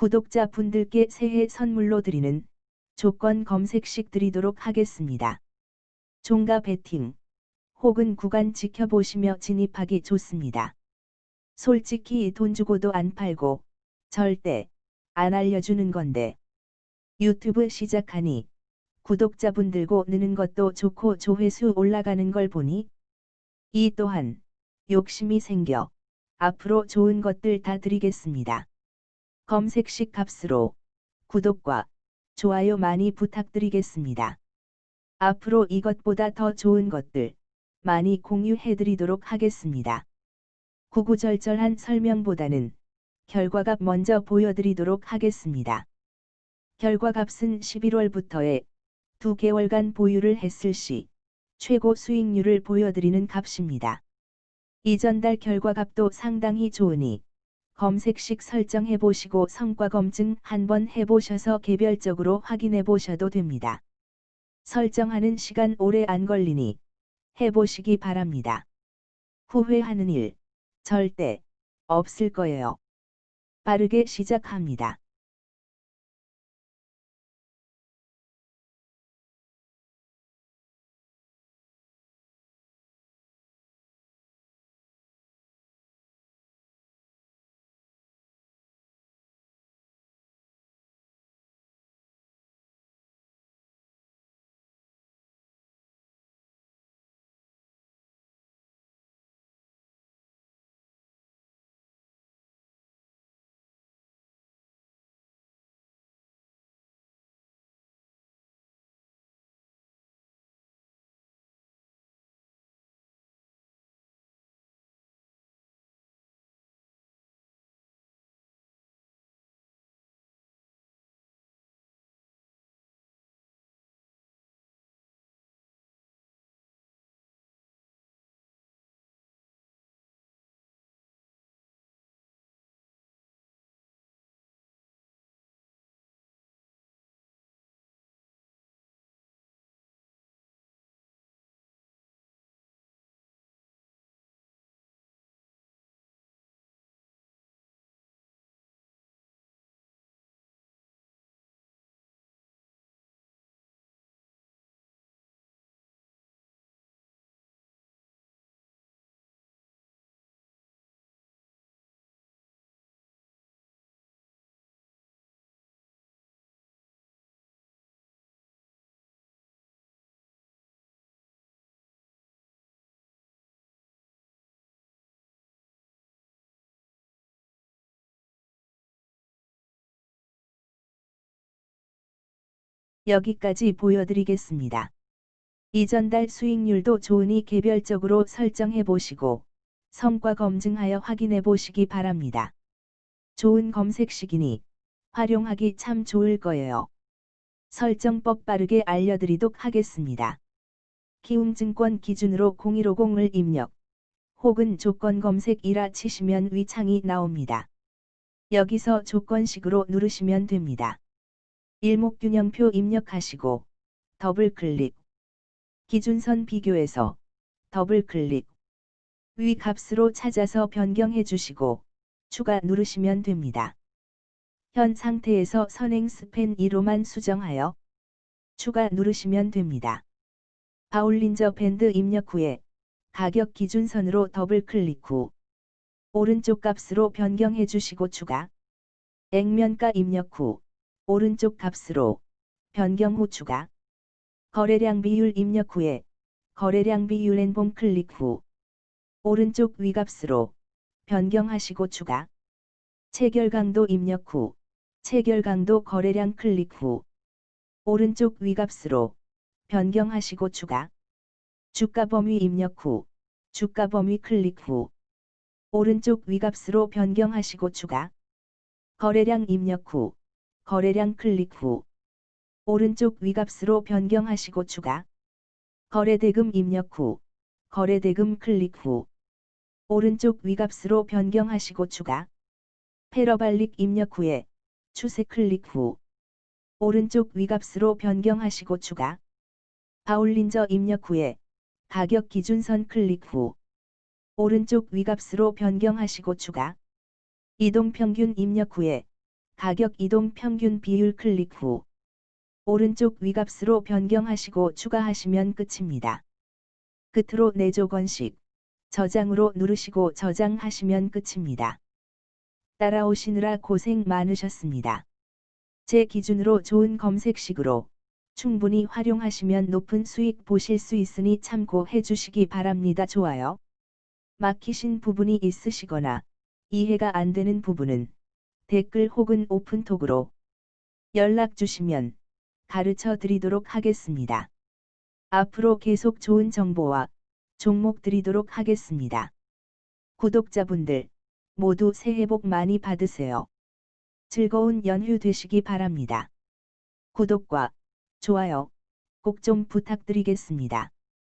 구독자 분들께 새해 선물로 드리는 조건 검색식 드리도록 하겠습니다. 종가 베팅 혹은 구간 지켜보시며 진입하기 좋습니다. 솔직히 돈 주고도 안 팔고 절대 안 알려주는 건데 유튜브 시작하니 구독자분들고 느는 것도 좋고 조회수 올라가는 걸 보니 이 또한 욕심이 생겨 앞으로 좋은 것들 다 드리겠습니다. 검색식 값으로 구독과 좋아요 많이 부탁드리겠습니다. 앞으로 이것보다 더 좋은 것들 많이 공유해 드리도록 하겠습니다. 구구절절한 설명보다는 결과값 먼저 보여드리도록 하겠습니다. 결과값은 11월부터의 두 개월간 보유를 했을 시 최고 수익률을 보여드리는 값입니다. 이전 달 결과값도 상당히 좋으니 검색식 설정해 보시고 성과 검증 한번 해보셔서 개별적으로 확인해 보셔도 됩니다. 설정하는 시간 오래 안 걸리니 해보시기 바랍니다. 후회하는 일 절대 없을 거예요. 빠르게 시작합니다. 여기까지 보여드리겠습니다. 이전 달 수익률도 좋으니 개별적으로 설정해 보시고 성과 검증하여 확인해 보시기 바랍니다. 좋은 검색식이니 활용하기 참 좋을 거예요. 설정법 빠르게 알려드리도록 하겠습니다. 키움증권 기준으로 0150을 입력 혹은 조건 검색이라 치시면 위창이 나옵니다. 여기서 조건식으로 누르시면 됩니다. 일목균형표 입력하시고 더블 클릭 기준선 비교해서 더블 클릭 위 값으로 찾아서 변경해 주시고 추가 누르시면 됩니다. 현 상태에서 선행 스팬 2로만 수정하여 추가 누르시면 됩니다. 바울린저 밴드 입력 후에 가격 기준선으로 더블 클릭 후 오른쪽 값으로 변경해 주시고 추가 액면가 입력 후 오른쪽 값으로 변경 후 추가. 거래량 비율 입력 후에 거래량 비율 앤봉 클릭 후 오른쪽 위값으로 변경하시고 추가. 체결 강도 입력 후 체결 강도 거래량 클릭 후 오른쪽 위값으로 변경하시고 추가. 주가 범위 입력 후 주가 범위 클릭 후 오른쪽 위값으로 변경하시고 추가. 거래량 입력 후 거래량 클릭 후 오른쪽 위값으로 변경하시고 추가 거래대금 입력 후 거래대금 클릭 후 오른쪽 위값으로 변경하시고 추가 페러발릭 입력 후에 추세 클릭 후 오른쪽 위값으로 변경하시고 추가 바울린저 입력 후에 가격 기준선 클릭 후 오른쪽 위값으로 변경하시고 추가 이동평균 입력 후에 가격 이동 평균 비율 클릭 후 오른쪽 위값으로 변경하시고 추가하시면 끝입니다. 끝으로 내조건식 저장으로 누르시고 저장하시면 끝입니다. 따라오시느라 고생 많으셨습니다. 제 기준으로 좋은 검색식으로 충분히 활용하시면 높은 수익 보실 수 있으니 참고해 주시기 바랍니다. 좋아요. 막히신 부분이 있으시거나 이해가 안 되는 부분은 댓글 혹은 오픈톡으로 연락 주시면 가르쳐 드리도록 하겠습니다. 앞으로 계속 좋은 정보와 종목 드리도록 하겠습니다. 구독자분들 모두 새해 복 많이 받으세요. 즐거운 연휴 되시기 바랍니다. 구독과 좋아요 꼭 좀 부탁드리겠습니다.